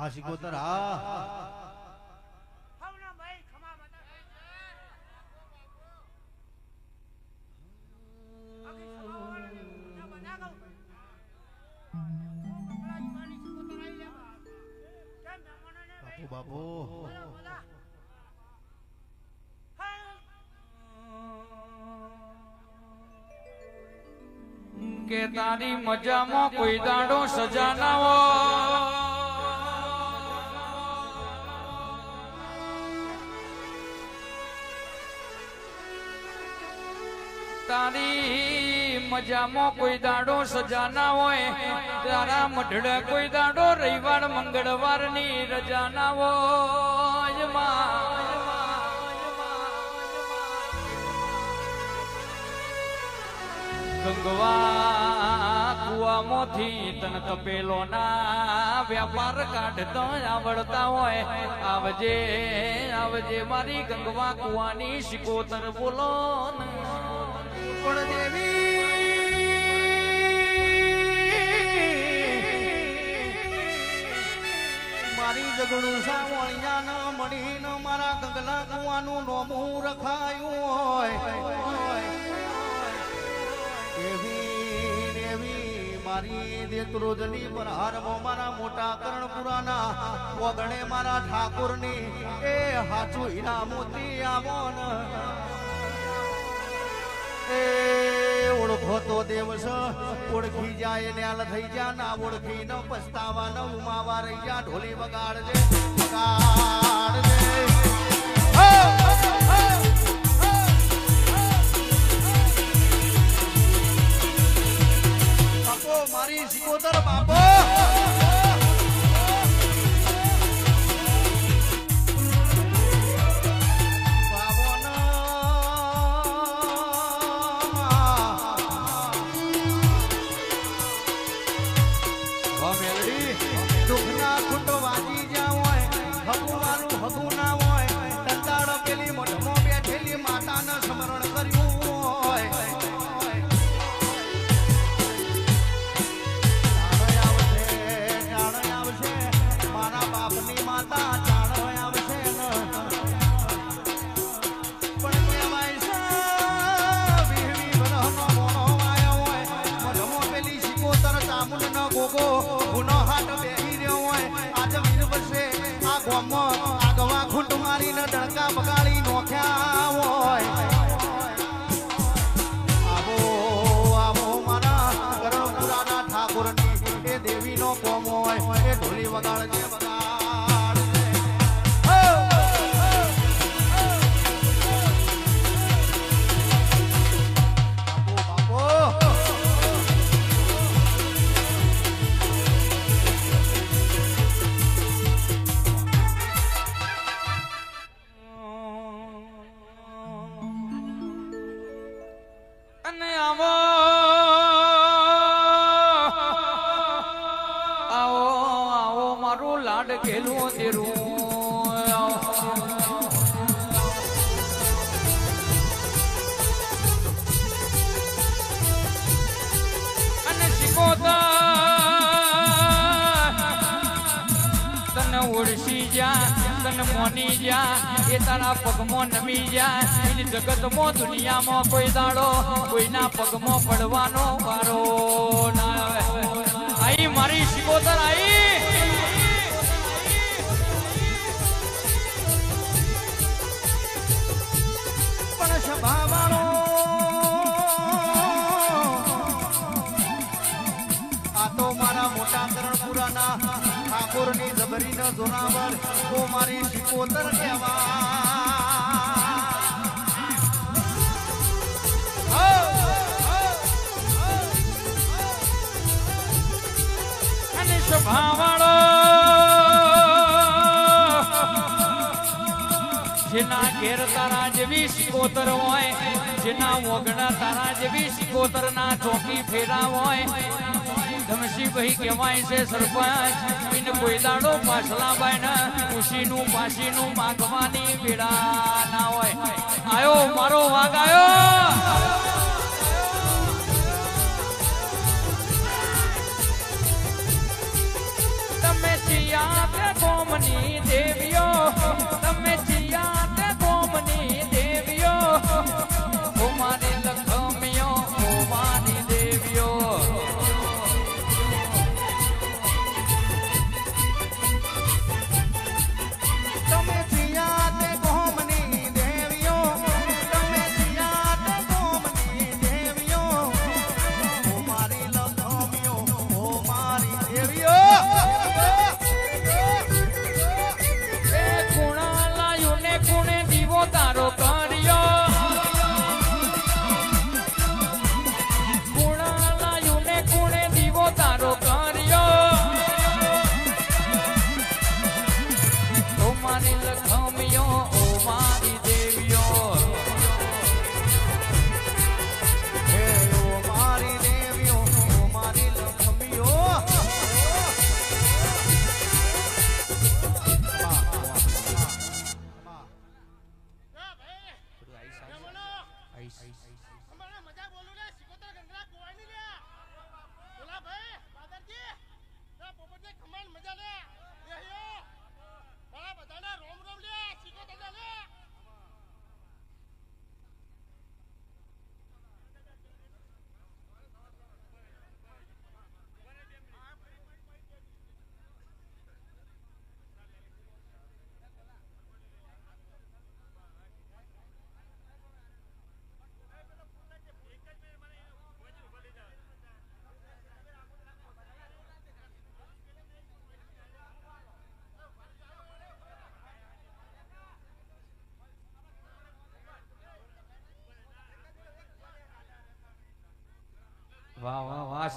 હા બાપુ. કે તારી મજામાં કોઈ દાડો સજા ના હોય. તારી મજામાં કોઈ દાડો સજા ના હોય તારા મઢડે કોઈ દાડો રવિવાર મંગળવારની રજા ના હોય. ગંગવા કુવામાંથી તન તપેલો ના વ્યાપાર કાઢતો આવડતા હોય આવજે આવજે મારી ગંગવા કુવાની શિકોતર બોલો ને. પણ દેવી. મારી જગણું સાવણિયા ન મળીને મારા ગંગલા કુવાનું રખાયું હોય. દેવી દેવી, મારી દેત્રોજની પર હારમો મારા મોટા કર્ણપુરાના. વગણે મારા ઠાકોરની એ હાચું હીરા મોતી આવો ને એ ઓળખો તો દેવસ, ઓળખી જાય ને આલ થઈ જા, ના ઓળખી ન પસ્તાવા ન ઉમાવા રહી જા ઢોલી વગાડજે વગાડજે. મારી સિકોતર બાપો જગતમાં દુનિયામાં કોઈ દાડો, કોઈના પગમાં પડવાનો વારો ના આવે. આઈ મારી શિકોતર, આઈ! પણ સભાવાળો આ તો મારા મોટા કરણપુરાના ઠાકોરની જબરીનો જોરાવર તો મારી શિકોતર કહેવા જેના ઘેર તારા જેવી કોતર હોય, જેના વગડા તારા જેવી કોતર ના ચોકી ફેરા હોય. ધમસીભાઈ છે આયો, મારો વાઘ આયો! તમે ચિયા તે ગોમની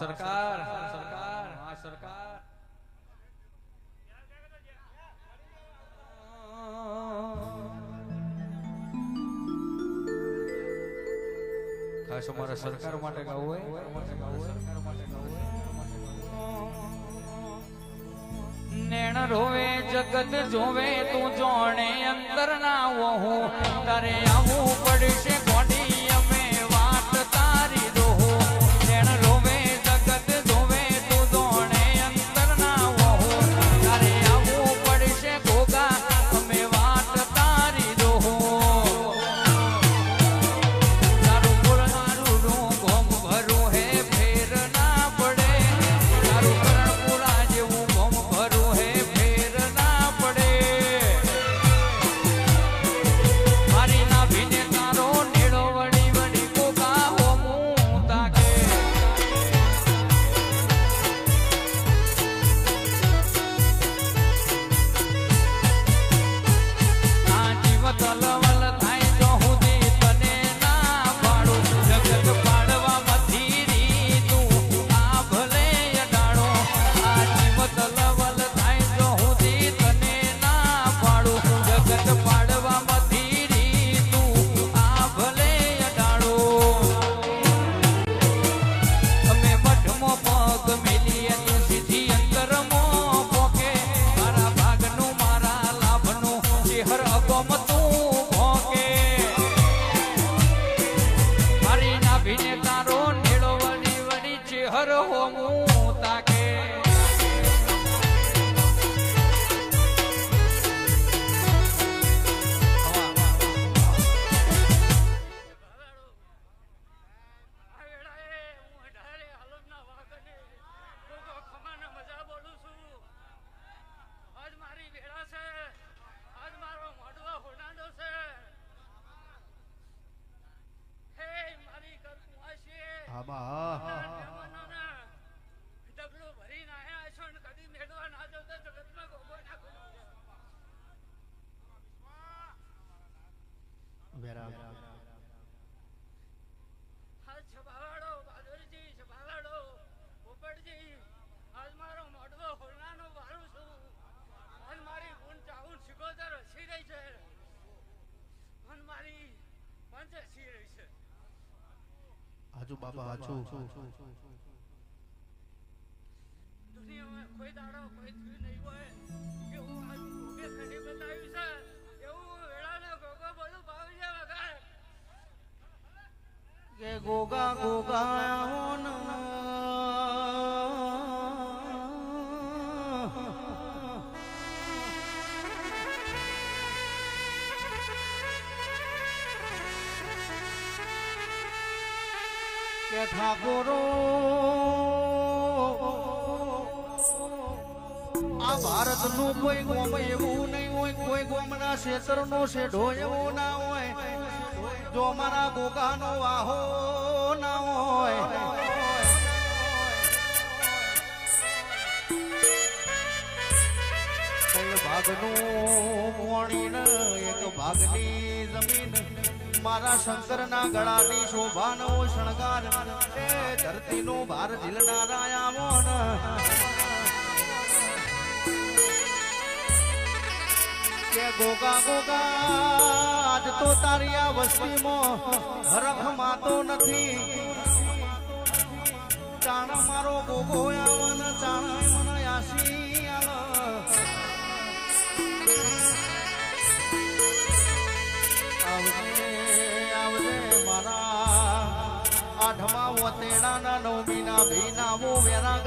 સરકાર. સરકાર વાહ સરકાર ખાસ અમારા સરકાર માટે ગાવું હોય. નેણ રોવે, જગત જોવે, તું જોણે, અંતર ના હું તારે આવું પડશે બાબા હાચું. કોઈ દાડો કોઈ થયું નહીં હોય એવું આજ ભોગે કરી બતાવ્યું છે. એવું વેળાનો ગોગો બોલું ભાવી છે વગર. કે ગોગા ગોગા હોન ઠાકોરો આ ભારતનું કોઈ ગોમ એવું નહીં હોય કોઈ ગોમના ક્ષેત્રનો શેઢો એવું ના હોય જો મારા ગોગાનો વાહો ના હોય ભાગનું એક ભાગની જમીન મારા શંકરના ગળાની શોભાનો શણગાર એ ધરતીનો ભાર ઝીલનારા આવો ને કે ગોગા ગોગા, આજ તો તારી આ વસ્તીમાં હરખ માતો નથી. ચાણ મારો ગોગો આવન નવમીના ભીના વો વેરાગ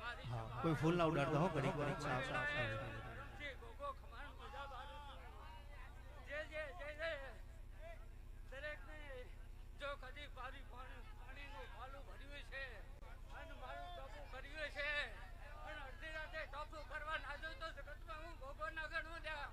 મારી સભા કોઈ ફૂલ ના ઉડાડતા હો ઘડીક વાર. જે ગોગો ખમાન મજા બારું જે જે જે જે દરેકને જો કદી પારી પાણી પાણીનું પાલું ભર્યું છે અને મારું ટોપું કર્યું છે અને અડધી રાતે ટોપું કરવા ના દઉં તો જગતમાં હું ગોગો ના ગણું ત્યાં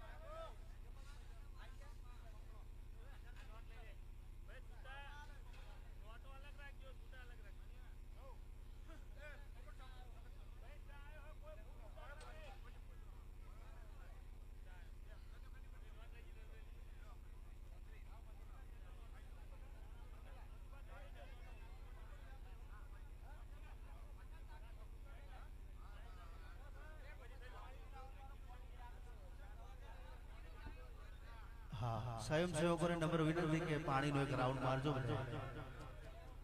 હા હા સ્વયંસેવકોને નંબર વિનંતી કે પાણીનો એક રાઉન્ડ મારજો.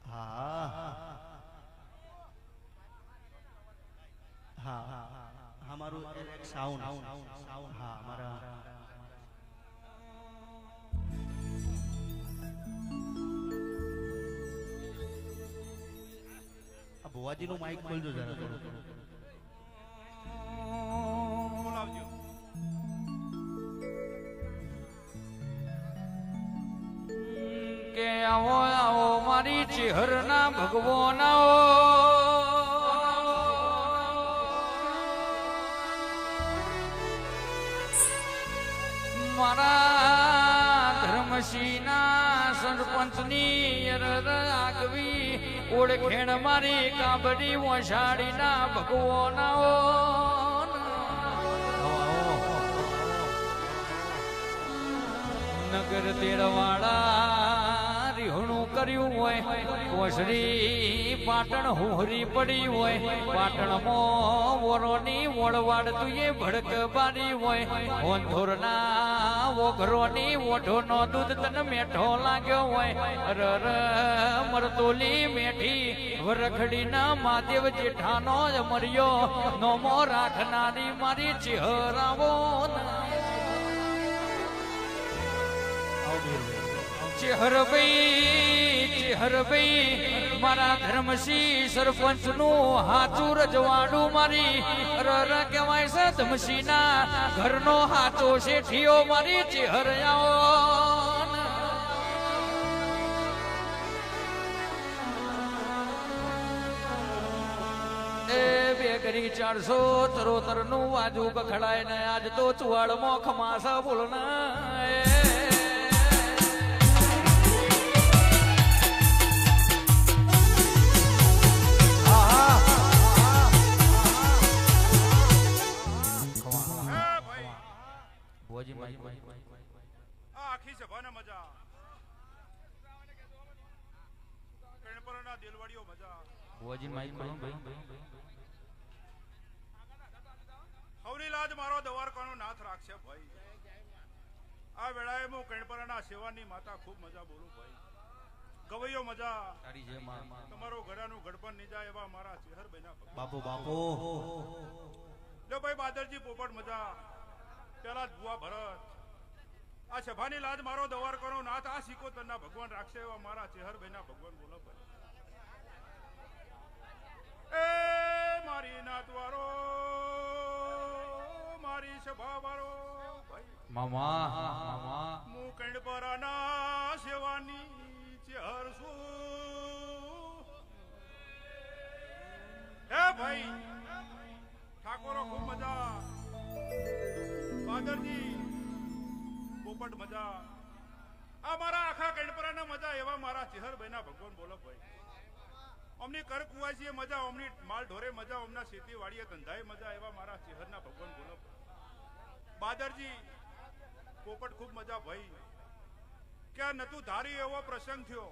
હા. હા. હા. મારું એક સાઉન્ડ હા મારા ભુવાજી ભુવાજીનું માઇક ખોલજો જરા થોડું. કે આવો આવો મારી ચેહરના ભગવાન આવો મારા ધર્મશીના સરપંચની આગવી ઓળખેણ મારી કાબડી વસાડીના ભગવાન આવો નગર રીહણું કર્યું હોય ઓસરી પાટણ હુહરી પડી હોય, પાટણમાં વરોની વળવાડ તુએ ભડક બારી હોય. ઓંધોરના ઓઘરોની ઓઢોનો દૂધ તને મેઠો લાગ્યો હોય. રર મરતોલી મેઠી વરખડીના મહાદેવ જેઠાનો જ મર્યો. નોમો રાખનારી મારી ચહેરાવો ચેહરભાઈ ચેહરભાઈ મારા ધર્મસી સરપંચનું હાચું મારી. કહેવાય છે ધમસી ના હાચો મારી, ચેહર આવો. એ કરી ચારસો તરોતરનું વાજુ કખડાય ને આજ તો ચુવાડ મોખ માસા બોલના આખી સભાને મજા. કણપરના દિલવાડીઓ મજા. ભુવાજી માઈ ભાઈ. હવની લાજ મારો દવારકાનો નાથ રાખશે ભાઈ. આ વેળાએ હું કણપરાના સેવાની માતા ખૂબ મજા બોલું ભાઈ. ગવૈયો મજા. તમારો ઘડાનું ગડપણ નહીં જાય એવા મારા ચેહર ભગવાન. બાપુ બાપુ. લો ભાઈ બાદરજી પોપટ મજા. પેલા જ ભરત. આ સભાની લાજ મારો દવાર કરો નાથ આ સિકોતરના ભગવાન રાખશે એવા મારા ચેહર બહેના ભગવાન બોલો એ મારી નાતવારો મારી સભા વારો મામા મામા. હું કંડપરાના સેવાની ચેહર છું. હે ભાઈ ઠાકોરો ખૂબ મજા. બાદરજી પોપટ મજા. આ મારા આખા કંડપરાના મજા, એવા મારા ચેહર ભાઈના ભગવાન બોલો ભાઈ અમની કર કુવાસીએ મજા, અમની માલ ઢોરે મજા, અમના ખેતીવાડીએ ધંધાએ મજા, એવા મારા ચિહરના ભગવાન બોલો બાદરજી, પોપટ ખૂબ મજા, ભાઈ. કે આ નતું ધારી એવો પ્રસંગ થયો?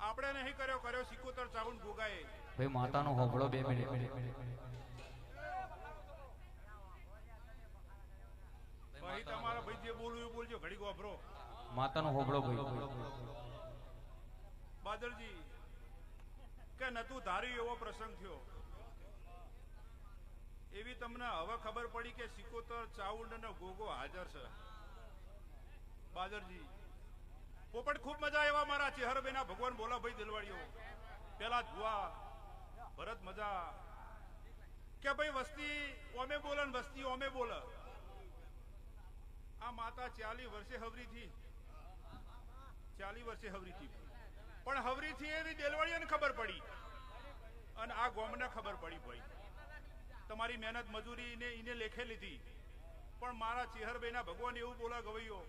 આપણે નહીં કર્યો કર્યો સિકોતર ચાઉન ભોગાએ. ભાઈ, માતાનો હોબળો બે મિનિટ. ભાઈ તમારા ભાઈ જે બોલવું એ બોલજો ઘડી ગોભરો માતાનો હોબળો ભાઈ. બાદરજી કે નતું ધારી એવો પ્રસંગ થયો? એવી તમને હવે ખબર પડી કે સિકોતર ચાઉંડ અને ગોગો હાજર છે. બાદરજી પોપટ ખૂબ મજા આવ્યા મારા ચેહરબેના ભગવાન ભોલાભાઈ દિલવાડીઓ. પેલા જુઆ ભરત મજા. કે ભાઈ વસ્તી ઓમે બોલે વસ્તી ઓમે બોલે. આ માતા ચાલી વર્ષે હવરી થી. ચાલી વર્ષે હવરી થી. પણ હવરી થી એવી દેલવાળીઓને ખબર પડી. અને આ ગોમને ખબર પડી ભાઈ. તમારી મહેનત મજૂરી ને એને લેખે લીધી. પણ મારા ચેહરભાઈના ભગવાન એવું બોલા ગવૈયો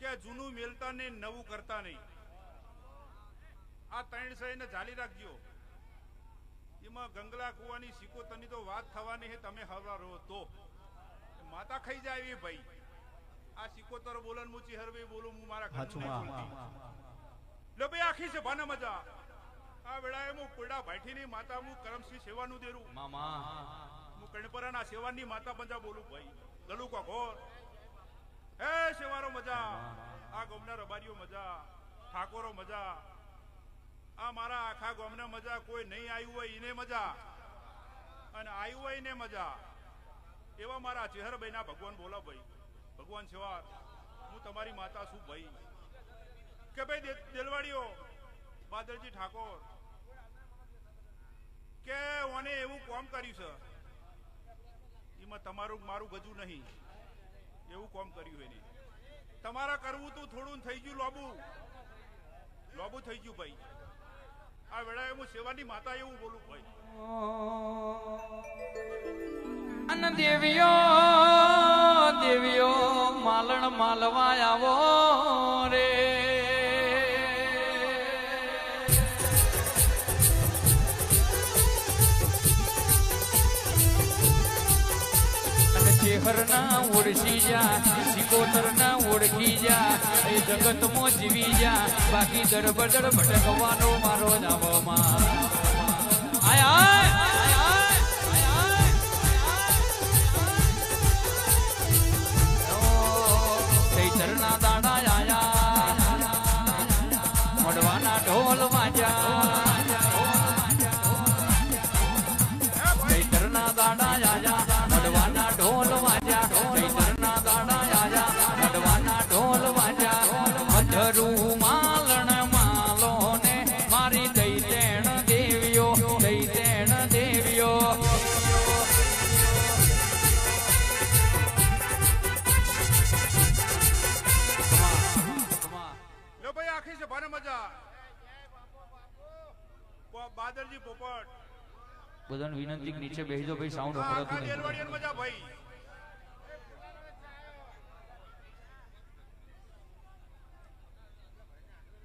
કે જૂનું મેલતા ને નવું કરતા નહીં. આ ત્રણ સહીને જાલી રાખજો. એમાં ગંગલા કુવાની સિકોતરની તો વાત થવાની હે, તમે હવા રહો તો. માતા ખાઈ જાય એવી ભાઈ. આ સિકોતર બોલન મુચી હરવે બોલું હું મારા લે ભાઈ આખી છે ભાના મજા. આ વેળાએ હું કોયડા ભાઈઠીની માતા હું કરમસિંહ સેવાનું દેરું. મામા. હું કણપરાના સેવાની માતા પંજા બોલું ભાઈ. ગલુ કો ઘોર. હે સેવારો મજા. આ ગોમના રબારીઓ મજા. ઠાકોરો મજા. આ મારા આખા ગોમના મજા. કોઈ નહીં આવ્યું હોય એને મજા. અને આવ્યું હોય ને મજા. એવા મારા ચેહરભાઈના ભગવાન બોલા ભાઈ. ભગવાન સેવા, હું તમારી માતા છું ભાઈ. કે ભાઈ દેલવાડીઓ બાદરજી ઠાકોર, કે ઓને એવું કોમ કર્યું છે? એમાં તમારું મારું ગજુ નહીં. એવું કોમ કર્યું એને. તમારા કરવું તું થોડું થઈ ગયું લોબુ. લોબુ થઈ ગયું ભાઈ. આ વેળાએ હું સેવાની માતા એવું બોલું ભાઈ. અન દેવીઓ દેવીઓ, માલણ માલવા આવો રે. અને ચેહરના ઓળખી જા સિકોતર ના ઓળખી જા, એ જગતમાં જીવી જા, બાકી દરબદર ભટકવાનો મારો નામમાં આય! પ- પોપટ. બધાને વિનંતી નીચે બેસી જાઓ ભાઈ સાઉન્ડ સંભળાતું નહીં મજા ભાઈ.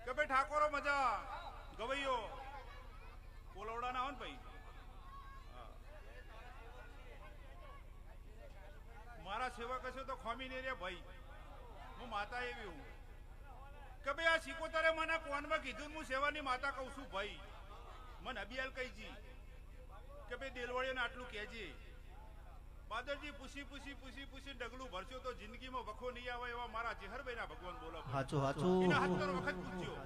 કે ભાઈ ઠાકોરો મજા. ગવૈયો. કોલવડા ના ને ભાઈ. મારા સેવક હશે તો ખોમી ને રે ભાઈ. હું માતા એવી હું. કે ભાઈ આ સિકોતરે મને કોનમાં કીધું હું સેવાની માતા કહું છું ભાઈ. મને અબિયાલ કહીજી કે ભાઈ દેલવાડીઓને આટલું કહેજે. બાદરજી પૂછી પૂછી પૂછી પૂછી ડગલું ભરશો તો જિંદગીમાં વખો નહીં આવે એવા મારા ચેહરભાઈના ભગવાન બોલો હાચું હાચું. સત્તર વખત પૂછ્યો.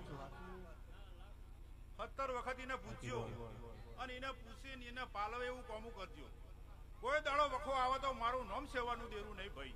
સત્તર વખત એને પૂછ્યો. અને એને પૂછી ને એને પાલવે એવું કોમું કરજો. કોઈ દાડો વખો આવે તો મારું નામ સેવાનું દેરું નહીં ભાઈ.